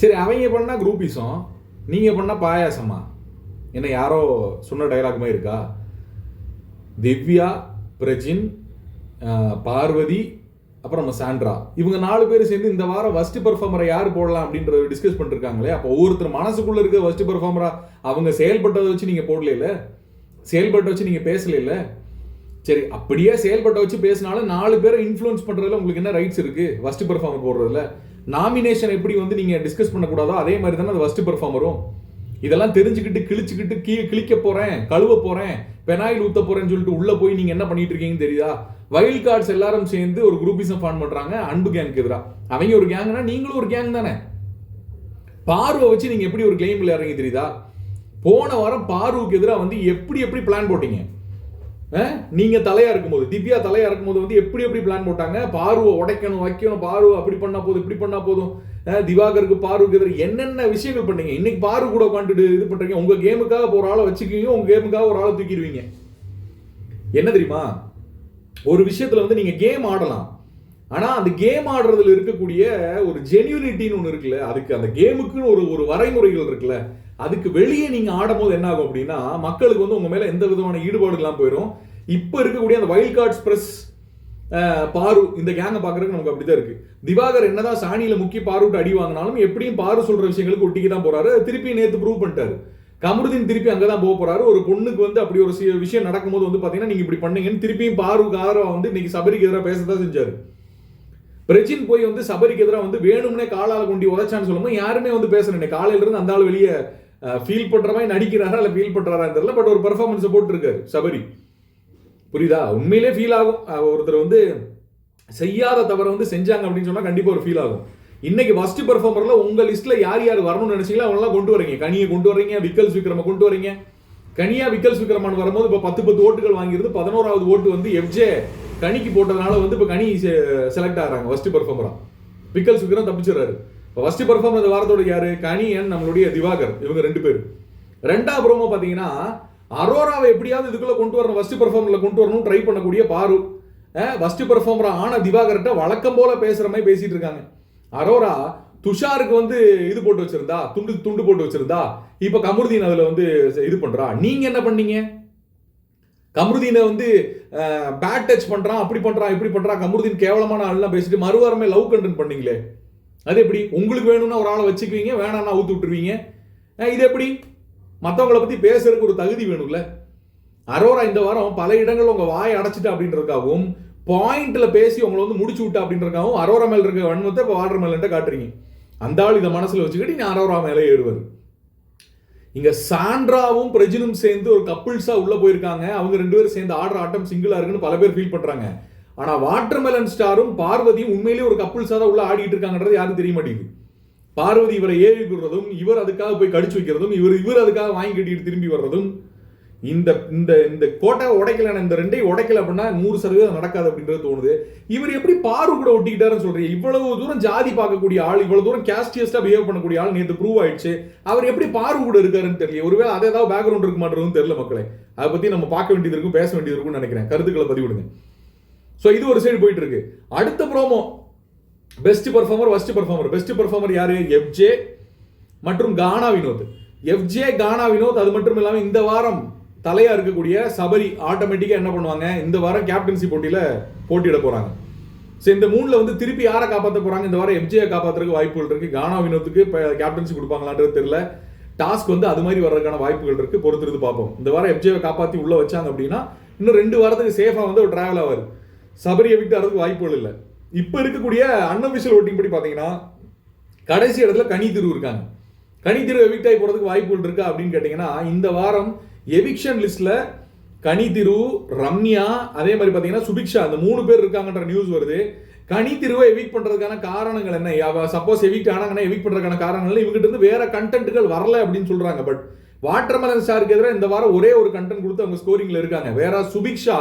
சரி அவங்க பண்ணால் குரூப்பிசம் நீங்கள் பண்ணால் பாயாசமா? என்ன யாரோ சொன்ன டைலாக் மாதிரி இருக்கா? திவ்யா பிரஜின் பார்வதி அப்புறம் நம்ம சாண்ட்ரா. இவங்க நாலு பேர் சேர்ந்து இந்த வாரம் ஃபர்ஸ்ட் பெர்ஃபார்மரை யார் போடலாம் அப்படின்றத டிஸ்கஸ் பண்ணிருக்காங்களே அப்போ ஒவ்வொருத்தர் மனசுக்குள்ளே இருக்க ஃபர்ஸ்ட் பெர்ஃபார்மரா அவங்க செயல்பட்டதை வச்சு நீங்கள் போடல செயல்பட்ட வச்சு நீங்கள் பேசல சரி அப்படியே செயல்பட்ட வச்சு பேசினாலும் நாலு பேரை இன்ஃப்ளூயன்ஸ் பண்ணுறதுல உங்களுக்கு என்ன ரைட்ஸ் இருக்குது ஃபர்ஸ்ட் பெர்ஃபார்மர் போடுறதுல. நாமினேஷன் எப்படி வந்து நீங்கள் டிஸ்கஸ் பண்ணக்கூடாதோ அதே மாதிரி தானே அது ஃபஸ்ட்டு பெர்ஃபார்மரும் இதெல்லாம் தெரிஞ்சுக்கிட்டு கிழிச்சுக்கிட்டு கீ கிழிக்க போகிறேன் கழுவ போகிறேன் பெனாயில் ஊற்ற போகிறேன்னு சொல்லிட்டு உள்ளே போய் நீங்கள் என்ன பண்ணிட்டு இருக்கீங்கன்னு தெரியுதா? வைல்ட் கார்ட்ஸ் எல்லாரும் சேர்ந்து ஒரு குரூப்பிசம் ஃபார்ம் பண்ணுறாங்க அன்பு கேங்க்கு எதிராக அவங்க ஒரு கேங்னா நீங்களும் ஒரு கேங் தானே. பார்வை வச்சு நீங்கள் எப்படி ஒரு கிளைம் இறங்கி தெரியுதா? போன வாரம் பார்வுக்கு எதிராக வந்து எப்படி எப்படி பிளான் போட்டீங்க? நீங்கள் தலையாக இருக்கும்போது திவ்யா தலையாக இருக்கும்போது வந்து எப்படி எப்படி பிளான் போட்டாங்க? பார்வை உடைக்கணும் வைக்கணும் பார்வை அப்படி பண்ணால் போதும் இப்படி பண்ணால் போதும். திவாகருக்கு பார்வுக்கு எதிராக என்னென்ன விஷயங்கள் பண்ணீங்க? இன்னைக்கு பார்வை கூட உட்காந்துட்டு இது பண்ணுறீங்க உங்கள் கேமுக்காக ஒரு ஆளை வச்சுக்குவீங்க உங்க கேமுக்காக ஒரு ஆளை தூக்கிடுவீங்க. என்ன தெரியுமா? ஒரு விஷயத்தில் வந்து நீங்கள் கேம் ஆடலாம். ஆனால் அந்த கேம் ஆடுறதுல இருக்கக்கூடிய ஒரு ஜென்யூனிட்டின்னு ஒன்று இருக்குல்ல அதுக்கு அந்த கேமுக்குன்னு ஒரு ஒரு வரைமுறைகள் இருக்குல்ல அதுக்கு வெளியே நீங்கள் ஆடும்போது என்ன ஆகும் அப்படின்னா மக்களுக்கு வந்து உங்கள் மேலே எந்த விதமான ஈடுபாடுலாம் போயிடும் இப்போ இருக்கக்கூடிய அந்த வைல்ட் கார்ட்ஸ் ப்ரெஸ் பாரு இந்த கேங்கை பார்க்குறதுக்கு நமக்கு அப்படி தான் இருக்குது திவாகர் என்னதான் சாணியில் முக்கிய பாருட்டு அடி வாங்கினாலும் எப்படியும் பாரு சொல்கிற விஷயங்களுக்கு ஒட்டிக்கு தான் போகிறாரு திருப்பி நேற்று ப்ரூவ் பண்ணிட்டாரு. கமருதீன் திருப்பி அங்கதான் போக போகிறாரு ஒரு பொண்ணுக்கு வந்து அப்படி ஒரு விஷயம் நடக்கும்போது வந்து பார்த்தீங்கன்னா நீங்கள் இப்படி பண்ணீங்கன்னு திருப்பியும் பாருக்கு ஆதரவாக வந்து இன்னைக்கு சபரிக்கு எதிராக தான் செஞ்சாரு. பிரஜின் போய் வந்து சபரிக்கு எதிராக வந்து வேணும்னே காலால் கொண்டு உதச்சான்னு சொல்லும்போது யாருமே வந்து பேசல. இன்னைக்கு காலையில இருந்து அந்த ஆள் வெளியே ஃபீல் பண்ற மாதிரி நடிக்கிறாரா இல்லை ஃபீல் பண்ணுறாரான்னு தெரியல. பட் ஒரு பெர்ஃபார்மன்ஸை போட்டிருக்காரு சபரி. புரியுதா? உண்மையிலே ஃபீல் ஆகும். ஒருத்தர் வந்து செய்யாத தவறை வந்து செஞ்சாங்க அப்படின்னு சொன்னால் கண்டிப்பாக ஒரு ஃபீல் ஆகும். இன்னைக்கு ஃபர்ஸ்ட் பெர்ஃபார்மரில் உங்கள் லிஸ்ட்டில் யார் யார் வரணும்னு நினைச்சீங்களோ அவங்களாம் கொண்டு வரீங்க. கனியை கொண்டு வரீங்க விக்கல்ஸ் விக்ரம கொண்டு வரீங்க. கனியா விக்கல்ஸ் விக்ரமன் வரும்போது இப்போ பத்து பத்து ஓட்டுகள் வாங்கியிருந்து பதினோராவது ஓட்டு வந்து எஃப்ஜே கனிக்கு போட்டதுனால வந்து இப்போ கனி செலக்ட் ஆகிறாங்க ஃபர்ஸ்ட் பெர்ஃபார்மரா பிக்கல் சுக்கரம் தப்பிச்சிடுறாரு. இப்போ ஃபர்ஸ்ட் பெர்ஃபார்மர் அந்த வாரத்தோட யார்? கனி அண்ட் நம்மளுடைய திவாகர் இவங்க ரெண்டு பேர். ரெண்டா புறமோ பார்த்தீங்கன்னா அரோராவை எப்படியாவது இதுக்குள்ள கொண்டு வரணும் ஃபர்ஸ்ட் பெர்ஃபார்மரில் கொண்டு வரணும் ட்ரை பண்ணக்கூடிய பாரு. ஃபர்ஸ்ட் பெர்ஃபார்மர் ஆன திவாகர்கிட்ட வழக்கம் போல பேசுகிற மாதிரி பேசிட்டு இருக்காங்க. அரோரா துஷாருக்கு வந்து இது போட்டு வச்சிருந்தா துண்டு துண்டு போட்டு வச்சிருந்தா இப்போ கமருதீன் அதில் வந்து இது பண்ணுறா நீங்கள் என்ன பண்ணீங்க? கமருதீனை வந்து பேட் டச் பண்ணுறான் அப்படி பண்ணுறான் இப்படி பண்ணுறான் கமருதீன் கேவலமான ஆள்லாம் பேசிட்டு மறுவாரமே லவ் கண்டென்ட் பண்ணீங்களே. அது எப்படி? உங்களுக்கு வேணும்னா ஒரு ஆளை வச்சுக்குவீங்க வேணாம்னா அவுத்து விட்டுருவீங்க. இது எப்படி? மற்றவங்கள பற்றி பேசுறதுக்கு ஒரு தகுதி வேணும்ல. அரோரா இந்த வாரம் பல இடங்கள் உங்கள் வாயை அடைச்சிட்டு அப்படின்றதுக்காகவும் பாயிண்ட்ல பேசி உங்களை வந்து முடிச்சு விட்டா அப்படின்றக்காகவும் அரோரா மேல இருக்க வன்மத்தை இப்போ வாட்டர் மேலன்ட்ட காட்டுறீங்க. அந்த ஆள் இதை மனசில் வச்சுக்கிட்டு நீ அரோரா மேலே ஏறுவார் இங்க சாண்ட்ராவும் பிரஜினும் சேர்ந்து ஒரு கப்புள்ஸா உள்ள போயிருக்காங்க. அவங்க ரெண்டு பேரும் சேர்ந்து ஆடுற ஆட்டம் சிங்கிளா இருக்குன்னு பல பேர் ஃபீல் பண்றாங்க. ஆனா வாட்டர்மெலன் ஸ்டாரும் பார்வதியும் உண்மையிலேயே ஒரு கப்புள்ஸா தான் உள்ள ஆடிட்டு இருக்காங்கன்றது யாரும் தெரிய மாட்டேங்குது. பார்வதி இவரை ஏவி விடுறதும் இவர் அதுக்காக போய் கடிச்சு வைக்கிறதும் இவர் இவர் அதுக்காக வாங்கி கட்டிட்டு திரும்பி வர்றதும் இந்த இந்த இந்த கோட்டை உடைக்கல இந்த ரெண்டையும் உடைக்கல அப்படின்னா நூறு சதவீதம் நடக்காது அப்படின்றது தோணுது. இவர் எப்படி பாரு கூட ஒட்டிக்கிட்டாருன்னு சொல்றீங்க. இவ்வளவு தூரம் ஜாதி பார்க்கக்கூடிய ஆள் இவ்வளவு தூரம் கேஸ்டியஸ்டா பிஹேவ் பண்ணக்கூடிய ஆள் நேற்று ப்ரூவ் ஆயிடுச்சு. அவர் எப்படி பாரு கூட இருக்காருன்னு தெரியல. ஒருவேளை அதை ஏதாவது பேக்ரவுண்ட் இருக்க மாட்டேறதுன்னு தெரியல மக்களை. அதை பத்தி நம்ம பார்க்க வேண்டியது இருக்கும் பேச வேண்டியது இருக்கும்னு நினைக்கிறேன். கருத்துக்களை பதிவிடுங்க ஸோ இது ஒரு சைடு போயிட்டு இருக்கு. அடுத்த promo best performer first performer best performer யாரு? எஃப்ஜே மற்றும் கானா வினோத். எஃப்ஜே கானா வினோத் அது மட்டும் இல்லாமல் இந்த வாரம் தலையா இருக்கக்கூடிய சபரி ஆட்டோமேட்டிக்காக என்ன பண்ணுவாங்க? இந்த வாரம் கேப்டன்சி போட்டியில் போட்டியிட போகிறாங்க ஸோ இந்த மூணில் வந்து திருப்பி யாரை காப்பாற்ற போகிறாங்க இந்த வாரம் எஃப்ஜே காப்பாத்துறதுக்கு வாய்ப்புகள் இருக்குது கானா வினோத்துக்கு கேப்டன்சி கொடுப்பாங்களான்றது தெரியல. டாஸ்க் வந்து அது மாதிரி வர்றதுக்கான வாய்ப்புகள் இருக்குது பொறுத்திருந்து பார்ப்போம். இந்த வாரம் எஃப்ஜேவை காப்பாற்றி உள்ளே வச்சாங்க அப்படின்னா இன்னும் ரெண்டு வாரத்துக்கு சேஃபாக வந்து ஒரு ட்ராவல் ஆவார் சபரியை விட்டு வரதுக்கு வாய்ப்புகள் இல்லை. இப்போ இருக்கக்கூடிய அன்அபிஷியல் ஓட்டிங் படி பார்த்தீங்கன்னா கடைசி இடத்துல கனி திரு இருக்காங்க. கனி திரு எவிக்ட் ஆகி போகிறதுக்கு வாய்ப்புகள் இருக்கா அப்படின்னு கேட்டிங்கன்னா இந்த வாரம் எவிக்ஷன் லிஸ்ட்ல கனி திரு ரம்யா அதே மாதிரி பார்த்தீங்கன்னா சுபிக்ஷா அந்த மூணு பேர் இருக்காங்கன்ற நியூஸ் வருது. கனிதிருவை எவிக் பண்ணுறதுக்கான காரணங்கள் என்ன? சப்போஸ் எவிக்ட் ஆனாங்கன்னா எவிக் பண்ணுறதுக்கான காரணங்கள் இவங்ககிட்ட இருந்து வேற கண்டென்ட்டுகள் வரல அப்படின்னு சொல்றாங்க. பட் வாட்டர்மலன் ஸ்டாருக்கு எதிராக இந்த வாரம் ஒரே ஒரு கண்டென்ட் கொடுத்து அவங்க ஸ்கோரிங்ல இருக்காங்க. வேற சுபிக்ஷா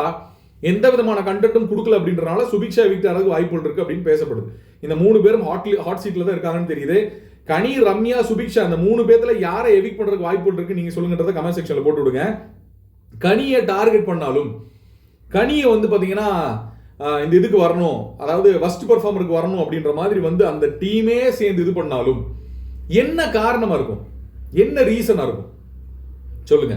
எந்த விதமான கண்டென்ட்டும் கொடுக்கல அப்படின்றனால சுபிக்ஷா எவிக்ட் ஆகிறதுக்கு வாய்ப்புகள் இருக்கு அப்படின்னு பேசப்படுது. இந்த மூணு பேரும் ஹாட் ஹாட் சீட்ல தான் இருக்காங்கன்னு தெரியுது. கனி ரம்யா சுபிக்ஷா அந்த மூணு பேர்த்துல யாரை எவிக் பண்றதுக்கு வாய்ப்பு இருக்கு நீங்க சொல்லுங்கன்றத கமெண்ட் செக்ஷன்ல போட்டு விடுங்க. கனியை டார்கெட் பண்ணாலும் கனியை வந்து பாத்தீங்கன்னா இந்த இதுக்கு வரணும் அதாவது ஃபர்ஸ்ட் பர்ஃபார்மருக்கு வரணும் அப்படின்ற மாதிரி வந்து அந்த டீமே சேர்ந்து இது பண்ணாலும் என்ன காரணமா இருக்கும்? என்ன ரீசனா இருக்கும்? சொல்லுங்க.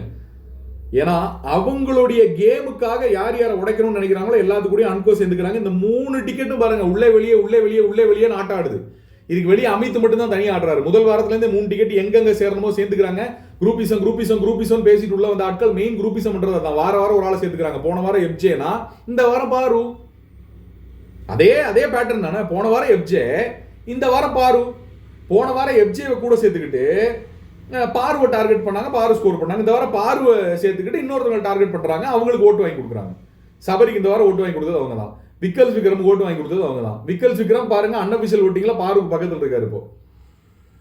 ஏன்னா அவங்களுடைய கேமுக்காக யார் யாரை உடைக்கணும்னு நினைக்கிறாங்களோ எல்லாத்து கூடயும் அன்கோ சேர்ந்துக்கிறாங்க. இந்த மூணு டிக்கெட்டும் பாருங்க உள்ளே வெளியே உள்ளே வெளியே உள்ளே வெளியே நாட்டாடுது. இதுக்கு வெளியே அமித் மட்டும் தான் தனியாக ஆடுறாரு. முதல் வாரத்துலேருந்து மூணு டிக்கெட் எங்கெங்க சேரணுமோ சேர்ந்துக்கிறாங்க. குரூப்பிசம் குரூப்பிசம் குரூப்பிசம் பேசிட்டு உள்ள வந்த ஆட்கள் மெயின் குரூப்பிசம்ன்றது தான். வார வாரம் ஒரு ஆளை சேர்த்துக்கிறாங்க. போன வாரம் எப்ஜேனா இந்த வாரம் பாரு. அதே அதே பேட்டர்ன் தானே. போன வாரம் எப்ஜே இந்த வாரம் பாரு. போன வாரம் எப்ஜேவை கூட சேர்த்துக்கிட்டு பார்வை டார்கெட் பண்ணாங்க பாரு ஸ்கோர் பண்ணாங்க. இந்த வாரம் பார்வை சேர்த்துக்கிட்டு இன்னொருத்தவங்க டார்கெட் பண்ணுறாங்க அவங்களுக்கு ஓட்டு வாங்கி கொடுக்குறாங்க. சபரிக்கு இந்த வாரம் ஓட்டு வாங்கி கொடுத்தது அவங்க தான். விக்கல் விக்ரம் ஓட்டு வாங்கி கொடுத்தது அவங்க தான் விக்கல் விக்ரம் பாருங்க அன்அபிஷியல் ஓட்டிங்கில் பாருக்கு பக்கத்தில் இருக்காரு இப்போ.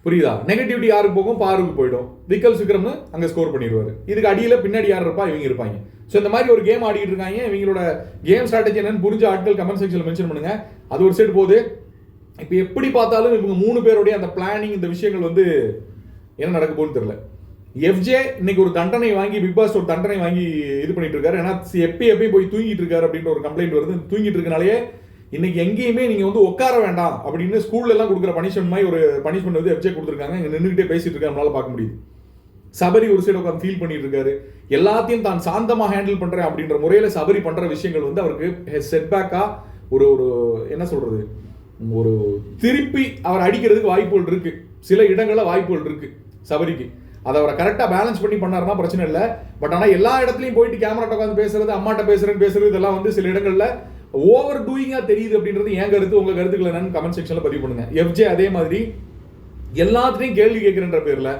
புரியுதா? நெகட்டிவிட்டி யாருக்கு போகும்? பாருக்கு போயிடும். விக்கல் விக்ரம் அங்கே ஸ்கோர் பண்ணிடுவாரு. இதுக்கு அடியில் பின்னாடி யார் இருப்பா? இவங்க இருப்பாங்க. ஸோ இந்த மாதிரி ஒரு கேம் ஆடிட்டு இருக்காங்க. இவங்களோட கேம் ஸ்ட்ராட்டஜி என்னன்னு புரிஞ்ச ஆட்கள் கமெண்ட் செக்ஷன்ல மென்ஷன் பண்ணுங்க. அது ஒரு சைடு போகுது. இப்போ எப்படி பார்த்தாலும் இவங்க மூணு பேருடைய அந்த பிளானிங் இந்த விஷயங்கள் வந்து என்ன நடக்க போகுதுன்னு தெரியல. எஃப்ஜே இன்னைக்கு ஒரு தண்டனை வாங்கி பிக் பாஸ் ஒரு தண்டனை வாங்கி இது பண்ணிட்டு இருக்காரு. ஏன்னா எப்பயும் எப்பயும் போய் தூங்கிட்டு இருக்காரு அப்படின்ற ஒரு கம்ப்ளைண்ட் வருது. தூங்கிட்டு இருக்கனாலே இன்னைக்கு எங்கேயுமே நீங்க வந்து உட்கார வேண்டாம் அப்படின்னு ஸ்கூல்ல எல்லாம் கொடுக்குற பனிஷ்மெண்ட் மாதிரி ஒரு பனிஷ்மெண்ட் வந்து எஃப்ஜே கொடுத்துருக்காங்க. இங்க நின்றுகிட்டே பேசிட்டு இருக்காரு. நம்மளால பார்க்க முடியுது. சபரி ஒரு சைடு உட்காந்து ஃபீல் பண்ணிட்டு இருக்காரு. எல்லாத்தையும் தான் சாந்தமாக ஹேண்டில் பண்றேன் அப்படின்ற முறையில சபரி பண்ற விஷயங்கள் வந்து அவருக்கு செட்பேக்கா ஒரு ஒரு என்ன சொல்றது? ஒரு திருப்பி அவர் அடிக்கிறதுக்கு வாய்ப்புகள் இருக்கு. சில இடங்களில் வாய்ப்புகள் இருக்கு சபரிக்கு. அதை அவரை கரெக்டாக பேலன்ஸ் பண்ணி பண்ணார்னா பிரச்சனை இல்லை. பட் ஆனால் எல்லா இடத்துலையும் போயிட்டு கேமராட்ட உட்காந்து பேசுறது அம்மாட்ட பேசுறேன்னு பேசுறது இதெல்லாம் வந்து சில இடங்கள்ல ஓவர் டூயிங்காக தெரியுது அப்படின்றது என் கருத்து உங்கள் கருத்துக்கள் என்னன்னு கமெண்ட் செக்ஷனில் பதிவு பண்ணுங்க. எஃப்ஜே அதே மாதிரி எல்லாத்துலேயும் கேள்வி கேட்குறன்ற பேரில்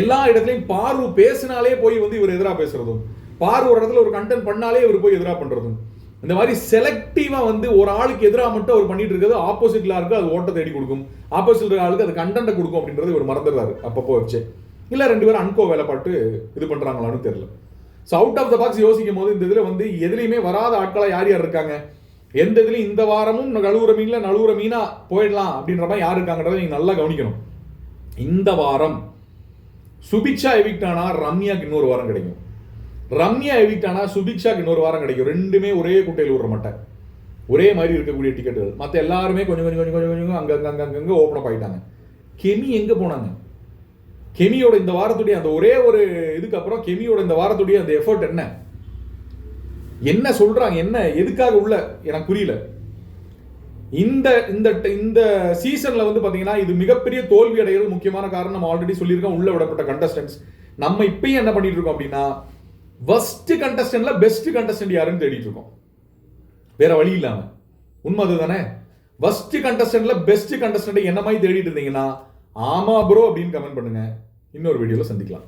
எல்லா இடத்துலையும் பார்வு பேசினாலே போய் வந்து இவர் எதிராக பேசுறதும் பார்வ ஒரு இடத்துல ஒரு கண்டென்ட் பண்ணாலே இவர் போய் எதிராக பண்ணுறதும் இந்த மாதிரி செலக்டிவா வந்து ஒரு ஆளுக்கு எதிராக மட்டும் அவர் பண்ணிட்டு இருக்கிறது ஆப்போசிட்ல இருக்கு அது ஓட்ட தேடி கொடுக்கும். ஆப்போசிட் ஆளுக்கு அது கண்டென்ட்டை கொடுக்கும் அப்படின்றது இவர் மறந்துடுறாரு. அப்பப்போ வச்சு இல்லை ரெண்டு பேரும் அன்கோ வேலை பாட்டு இது பண்ணுறாங்களான்னு தெரியல. So out of the box யோசிக்கும் போது இந்த இதில் வந்து எதுலேயுமே வராத ஆட்களாக யார் யார் இருக்காங்க? எந்த இதுலையும் இந்த வாரமும் நழுவுற மீனில் நழுவுற மீனாக போயிடலாம் அப்படின்ற மாதிரி யார் இருக்காங்கன்றதை நீங்கள் நல்லா கவனிக்கணும். இந்த வாரம் சுபிக்ஷா எவிக்ட் ஆனா ரம்யாக்கு இன்னொரு வாரம் கிடைக்கும். ரம்யா எவிக்ட் ஆனா சுபிக்ஷாக்கு இன்னொரு வாரம் கிடைக்கும். ரெண்டுமே ஒரே குட்டையில் விடுற மாட்டேன். ஒரே மாதிரி இருக்கக்கூடிய டிக்கெட்டுகள் மற்ற எல்லாருமே கொஞ்சம் கொஞ்சம் கொஞ்சம் கொஞ்சம் கொஞ்சம் அங்கங்கே அங்கங்கே அங்க அங்க ஓப்பன் அப் ஆகிட்டாங்க கெமி எங்கே போனாங்க? கெமியோட இந்த வாரத்துடைய அந்த ஒரே ஒரு இதுக்கு அப்புறம் கெமியோட இந்த வாரத்துடைய அந்த எஃபர்ட் என்ன? என்ன சொல்றாங்க? என்ன எதுக்காக உள்ள? எனக்கு புரியல. இந்த இந்த இந்த சீசன்ல வந்து பாத்தீங்கன்னா இது மிகப்பெரிய தோல்வி அடைகிறது முக்கியமான காரணம் நம்ம ஆல்ரெடி சொல்லியிருக்கோம் உள்ள விடப்பட்ட கண்டஸ்டன்ஸ் நம்ம இப்பயும் என்ன பண்ணிட்டு இருக்கோம் அப்படின்னா ஃபர்ஸ்ட் கண்டஸ்டன்ட்ல பெஸ்ட் கண்டஸ்டன்ட் யாருன்னு தேடிட்டு இருக்கோம். வேற வழி இல்லாம. உண்மை அதுதானே? ஃபர்ஸ்ட் கண்டஸ்டன்ட்ல பெஸ்ட் கண்டஸ்டன்ட் என்ன மாதிரி தேடிட்டு இருந்தீங்கன்னா ஆமா ப்ரோ அப்படின்னு கமெண்ட் பண்ணுங்க. இன்னொரு வீடியோவில் சந்திக்கலாம்.